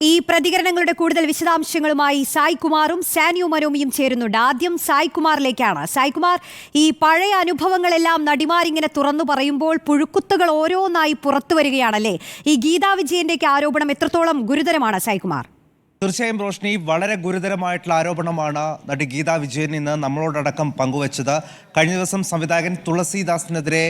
ഈ പ്രതികരണങ്ങളുടെ കൂടുതൽ വിശദാംശങ്ങളുമായി സായ് കുമാറും സാനിയു മനോമിയും ചേരുന്നുണ്ട്. ആദ്യം സായ് കുമാറിലേക്കാണ് സായ് കുമാർ ഈ പഴയ അനുഭവങ്ങളെല്ലാം നടിമാരിങ്ങനെ തുറന്നു പറയുമ്പോൾ പുഴുക്കുത്തുകൾ ഓരോന്നായി പുറത്തു വരികയാണല്ലേ? ഈ ഗീതാ വിജയന്റെയൊക്കെ ആരോപണം എത്രത്തോളം ഗുരുതരമാണ് സായ് കുമാർ തീർച്ചയായും റോഷ്നി വളരെ ഗുരുതരമായിട്ടുള്ള ആരോപണമാണ് നടി ഗീതാ വിജയൻ ഇന്ന് നമ്മളോടടക്കം പങ്കുവച്ചത്. കഴിഞ്ഞ ദിവസം സംവിധായകൻ തുളസീദാസിനെതിരെ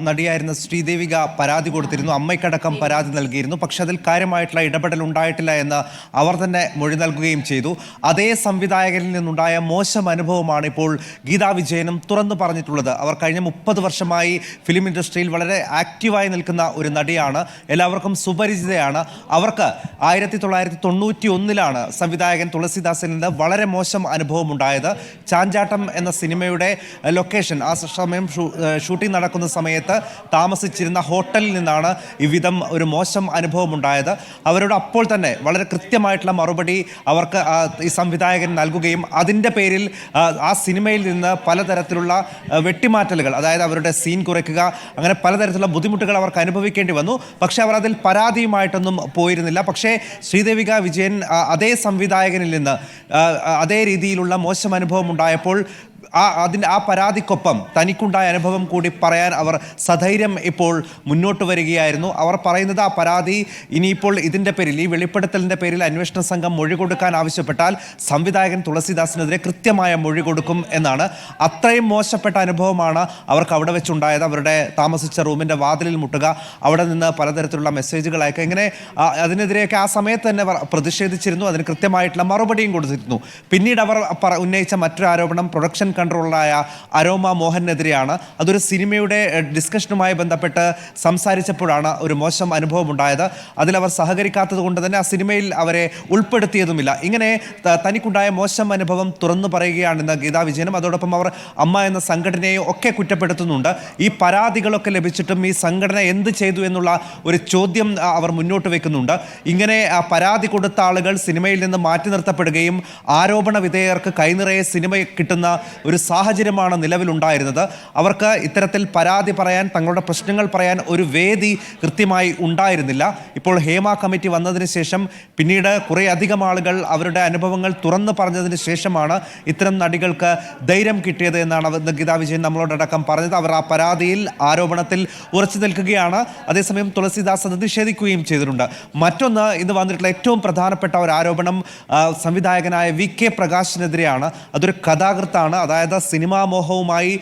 നടിയായിരുന്ന ശ്രീദേവിക പരാതി കൊടുത്തിരുന്നു. അമ്മയ്ക്കടക്കം പരാതി നൽകിയിരുന്നു. പക്ഷെ അതിൽ കാര്യമായിട്ടുള്ള ഇടപെടൽ ഉണ്ടായിട്ടില്ല എന്ന് അവർ തന്നെ മൊഴി നൽകുകയും ചെയ്തു. അതേ സംവിധായകനിൽ നിന്നുണ്ടായ മോശം അനുഭവമാണ് ഇപ്പോൾ ഗീതാ വിജയനും തുറന്നു പറഞ്ഞിട്ടുള്ളത്. അവർ കഴിഞ്ഞ മുപ്പത് വർഷമായി ഫിലിം ഇൻഡസ്ട്രിയിൽ വളരെ ആക്റ്റീവായി നിൽക്കുന്ന ഒരു നടിയാണ്. എല്ലാവർക്കും സുപരിചിതയാണ്. അവർക്ക് ആയിരത്തി തൊള്ളായിരത്തി തൊണ്ണൂറ്റി ഒന്നിലാണ് സംവിധായകൻ തുളസിദാസിൽ നിന്ന് വളരെ മോശം അനുഭവം ഉണ്ടായത്. ചാഞ്ചാട്ടം എന്ന സിനിമയുടെ ലൊക്കേഷൻ ആ സമയം ഷൂട്ടിംഗ് നടക്കുന്ന സമയത്ത് താമസിച്ചിരുന്ന ഹോട്ടലിൽ നിന്നാണ് ഇവിധം ഒരു മോശം അനുഭവം ഉണ്ടായത്. അവരോട് അപ്പോൾ തന്നെ വളരെ കൃത്യമായിട്ടുള്ള മറുപടി അവർക്ക് ഈ സംവിധായകൻ നൽകുകയും അതിന്റെ പേരിൽ ആ, സിനിമയിൽ നിന്ന് പലതരത്തിലുള്ള വെട്ടിമാറ്റലുകൾ അതായത് അവരുടെ സീൻ കുറയ്ക്കുക അങ്ങനെ പലതരത്തിലുള്ള ബുദ്ധിമുട്ടുകൾ അവർക്ക് അനുഭവിക്കേണ്ടി വന്നു. പക്ഷേ അവർ അതിൽ പരാതിയുമായിട്ടൊന്നും പോയിരുന്നില്ല. പക്ഷേ ശ്രീദേവിക വിജയൻ അതേ സംവിധായകനിൽ നിന്ന് അതേ രീതിയിലുള്ള മോശം അനുഭവം ഉണ്ടായപ്പോൾ ആ അതിന്റെ ആ പരാതിക്കൊപ്പം തനിക്കുണ്ടായ അനുഭവം കൂടി പറയാൻ അവർ സധൈര്യം ഇപ്പോൾ മുന്നോട്ട് വരികയായിരുന്നു. അവർ പറയുന്നത് ആ പരാതി ഇനിയിപ്പോൾ ഇതിന്റെ പേരിൽ ഈ വെളിപ്പെടുത്തലിന്റെ പേരിൽ അന്വേഷണ സംഘം മൊഴി കൊടുക്കാൻ ആവശ്യപ്പെട്ടാൽ സംവിധായകൻ തുളസിദാസിനെതിരെ കൃത്യമായ മൊഴി കൊടുക്കും എന്നാണ്. അത്രയും മോശപ്പെട്ട അനുഭവമാണ് അവർക്ക് അവിടെ വെച്ചുണ്ടായത്. അവരുടെ താമസിച്ച റൂമിന്റെ വാതിലിൽ മുട്ടുക അവിടെ നിന്ന് പലതരത്തിലുള്ള മെസ്സേജുകൾ അയക്കുക ഇങ്ങനെ അതിനെതിരെയൊക്കെ ആ സമയത്ത് തന്നെ പ്രതിഷേധിച്ചിരുന്നു. അതിന് കൃത്യമായിട്ടുള്ള മറുപടിയും കൊടുത്തിരുന്നു. പിന്നീട് അവർ ഉന്നയിച്ച മറ്റൊരു ആരോപണം പ്രൊഡക്ഷൻ കൺട്രോളറായ അരോമ മോഹനെതിരെയാണ്. അതൊരു സിനിമയുടെ ഡിസ്കഷനുമായി ബന്ധപ്പെട്ട് സംസാരിച്ചപ്പോഴാണ് ഒരു മോശം അനുഭവം ഉണ്ടായത് അതിലവർ സഹകരിക്കാത്തത് കൊണ്ട് തന്നെ ആ സിനിമയിൽ അവരെ ഉൾപ്പെടുത്തിയതുമില്ല. ഇങ്ങനെ തനിക്കുണ്ടായ മോശം അനുഭവം തുറന്നു പറയുകയാണെന്ന് ഗീതാ വിജയനും അതോടൊപ്പം അവർ അമ്മ എന്ന സംഘടനയെ ഒക്കെ കുറ്റപ്പെടുത്തുന്നുണ്ട്. ഈ പരാതികളൊക്കെ ലഭിച്ചിട്ടും ഈ സംഘടന എന്ത് ചെയ്തു എന്നുള്ള ഒരു ചോദ്യം അവർ മുന്നോട്ട് വെക്കുന്നുണ്ട്. ഇങ്ങനെ പരാതി കൊടുത്ത ആളുകൾ സിനിമയിൽ നിന്ന് മാറ്റി നിർത്തപ്പെടുകയും ആരോപണ വിധേയർക്ക് കൈനിറയെ സിനിമ കിട്ടുന്ന ഒരു സാഹചര്യമാണ് നിലവിലുണ്ടായിരുന്നത്. അവർക്ക് ഇത്തരത്തിൽ പരാതി പറയാൻ തങ്ങളുടെ പ്രശ്നങ്ങൾ പറയാൻ ഒരു വേദി കൃത്യമായി ഉണ്ടായിരുന്നില്ല. ഇപ്പോൾ ഹേമ കമ്മിറ്റി വന്നതിന് ശേഷം പിന്നീട് കുറേ അധികം ആളുകൾ അവരുടെ അനുഭവങ്ങൾ തുറന്നു പറഞ്ഞതിന് ശേഷമാണ് ഇത്തരം നടികൾക്ക് ധൈര്യം കിട്ടിയത് എന്നാണ് അവർ ഗീതാ വിജയൻ നമ്മളോടടക്കം പറഞ്ഞത്. അവർ ആ പരാതിയിൽ ആരോപണത്തിൽ ഉറച്ചു നിൽക്കുകയാണ്. അതേസമയം തുളസിദാസ് അത് നിഷേധിക്കുകയും ചെയ്തിട്ടുണ്ട്. മറ്റൊന്ന് ഇന്ന് വന്നിട്ടുള്ള ഏറ്റവും പ്രധാനപ്പെട്ട ഒരു ആരോപണം സംവിധായകനായ വി കെ പ്രകാശിനെതിരെയാണ്. അതൊരു കഥാകൃത്താണ്. അതായത് സിനിമാ മോഹവുമായി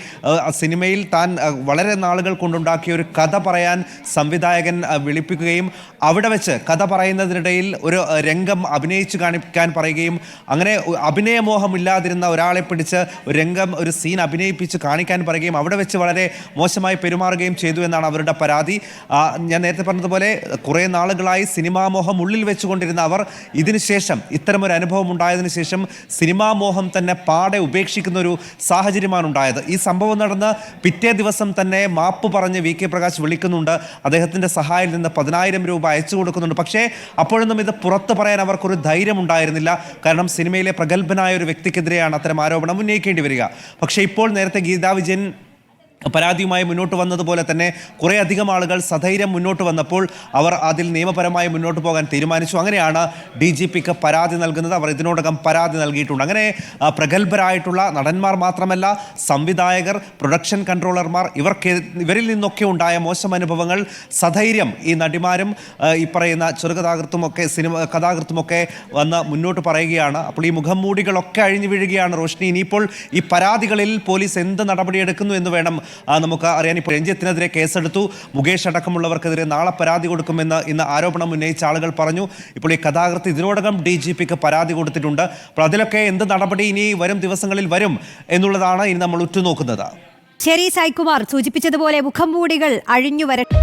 സിനിമയിൽ താൻ വളരെ നാളുകൾ കൊണ്ടുണ്ടാക്കിയ ഒരു കഥ പറയാൻ സംവിധായകൻ വിളിപ്പിക്കുകയും അവിടെ വെച്ച് കഥ പറയുന്നതിനിടയിൽ ഒരു രംഗം അഭിനയിച്ച് കാണിക്കാൻ പറയുകയും അങ്ങനെ അഭിനയമോഹമില്ലാതിരുന്ന ഒരാളെ പിടിച്ച് ഒരു രംഗം ഒരു സീൻ അഭിനയിപ്പിച്ച് കാണിക്കാൻ പറയുകയും അവിടെ വെച്ച് വളരെ മോശമായി പെരുമാറുകയും ചെയ്തു എന്നാണ് അവരുടെ പരാതി. ഞാൻ നേരത്തെ പറഞ്ഞതുപോലെ കുറേ നാളുകളായി സിനിമാ മോഹം ഉള്ളിൽ വെച്ചുകൊണ്ടിരുന്ന അവർ ഇതിനുശേഷം ഇത്തരമൊരു അനുഭവം ഉണ്ടായതിനു ശേഷം സിനിമാ മോഹം തന്നെ പാടെ ഉപേക്ഷിക്കുന്ന ഒരു സാഹചര്യമാണ് ഉണ്ടായത് ഈ സംഭവം നടന്ന് പിറ്റേ ദിവസം തന്നെ മാപ്പ് പറഞ്ഞ് വി കെ പ്രകാശ് വിളിക്കുന്നുണ്ട്. അദ്ദേഹത്തിന്റെ സഹായം നിന്ന് പതിനായിരം രൂപ അയച്ചു കൊടുക്കുന്നുണ്ട്. പക്ഷേ അപ്പോഴൊന്നും ഇത് പുറത്ത് പറയാൻ അവർക്കൊരു ധൈര്യം ഉണ്ടായിരുന്നില്ല കാരണം സിനിമയിലെ പ്രഗത്ഭനായ ഒരു വ്യക്തിക്കെതിരെയാണ് അത്തരം ആരോപണം ഉന്നയിക്കേണ്ടി വരിക. പക്ഷേ ഇപ്പോൾ നേരത്തെ ഗീതാ വിജയൻ പരാതിയുമായി മുന്നോട്ട് വന്നതുപോലെ തന്നെ കുറേ അധികം ആളുകൾ സധൈര്യം മുന്നോട്ട് വന്നപ്പോൾ അവർ അതിൽ നിയമപരമായി മുന്നോട്ട് പോകാൻ തീരുമാനിച്ചു. അങ്ങനെയാണ് ഡി ജി പിക്ക് പരാതി നൽകുന്നത്. അവർ ഇതിനോടകം പരാതി നൽകിയിട്ടുണ്ട്. അങ്ങനെ പ്രഗത്ഭരായിട്ടുള്ള നടന്മാർ മാത്രമല്ല സംവിധായകർ പ്രൊഡക്ഷൻ കൺട്രോളർമാർ ഇവർക്ക് ഇവരിൽ നിന്നൊക്കെ ഉണ്ടായ മോശം അനുഭവങ്ങൾ സധൈര്യം ഈ നടിമാരും ഈ പറയുന്ന ചെറുകഥാകൃത്തുമൊക്കെ സിനിമ കഥാകൃത്തുമൊക്കെ വന്ന് മുന്നോട്ട് പറയുകയാണ്. അപ്പോൾ ഈ മുഖം മൂടികളൊക്കെ അഴിഞ്ഞു വീഴുകയാണ് റോഷ്നി. ഇനിയിപ്പോൾ ഈ പരാതികളിൽ പോലീസ് എന്ത് നടപടിയെടുക്കുന്നു എന്ന് വേണം നമുക്ക് അറിയാൻ ഇപ്പോൾ രഞ്ജിത്തിനെതിരെ കേസെടുത്തു. മുകേഷ് അടക്കമുള്ളവർക്കെതിരെ നാളെ പരാതി കൊടുക്കുമെന്ന് ഇന്ന് ആരോപണം ഉന്നയിച്ച ആളുകൾ പറഞ്ഞു. ഇപ്പോൾ ഈ കഥാകൃത്ത് ഇതിനോടകം ഡി ജി പിക്ക് പരാതി കൊടുത്തിട്ടുണ്ട്. അപ്പോൾ അതിലൊക്കെ എന്ത് നടപടി ഇനി വരും ദിവസങ്ങളിൽ വരും എന്നുള്ളതാണ് ഇനി നമ്മൾ ഉറ്റുനോക്കുന്നത്. ശരി സായ്കുമാർ സൂചിപ്പിച്ചതുപോലെ മുഖംമൂടികൾ അഴിഞ്ഞു വരട്ടെ.